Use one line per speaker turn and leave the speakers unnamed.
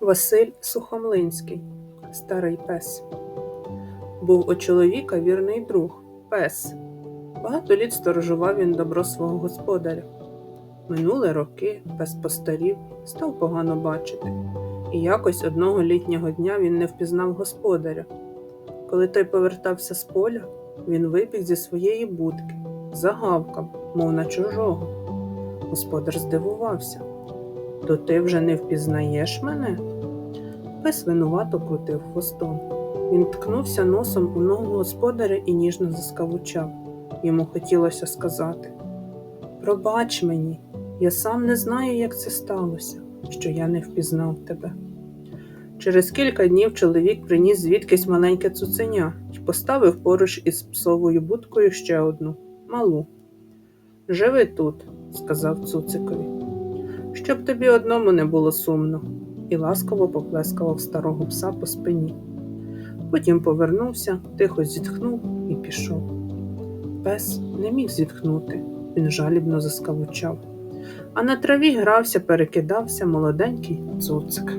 Василь Сухомлинський, старий пес. Був у чоловіка вірний друг, пес. Багато літ сторожував він добро свого господаря. Минули роки, пес постарів, став погано бачити, і якось одного літнього дня він не впізнав господаря. Коли той повертався з поля, він вибіг зі своєї будки, загавкав, мов на чужого. Господар здивувався. То ти вже не впізнаєш мене? Пес винувато крутив хвостом. Він ткнувся носом у ногу господаря і ніжно заскавучав. Йому хотілося сказати: Пробач мені, я сам не знаю, як це сталося, що я не впізнав тебе. Через кілька днів чоловік приніс звідкись маленьке цуценя і поставив поруч із псовою будкою ще одну малу. Живи тут, сказав цуцикові, щоб тобі одному не було сумно, і ласково поплескав старого пса по спині. Потім повернувся, тихо зітхнув і пішов. Пес не міг зітхнути, він жалібно заскавучав, а на траві грався, перекидався молоденький цуцик.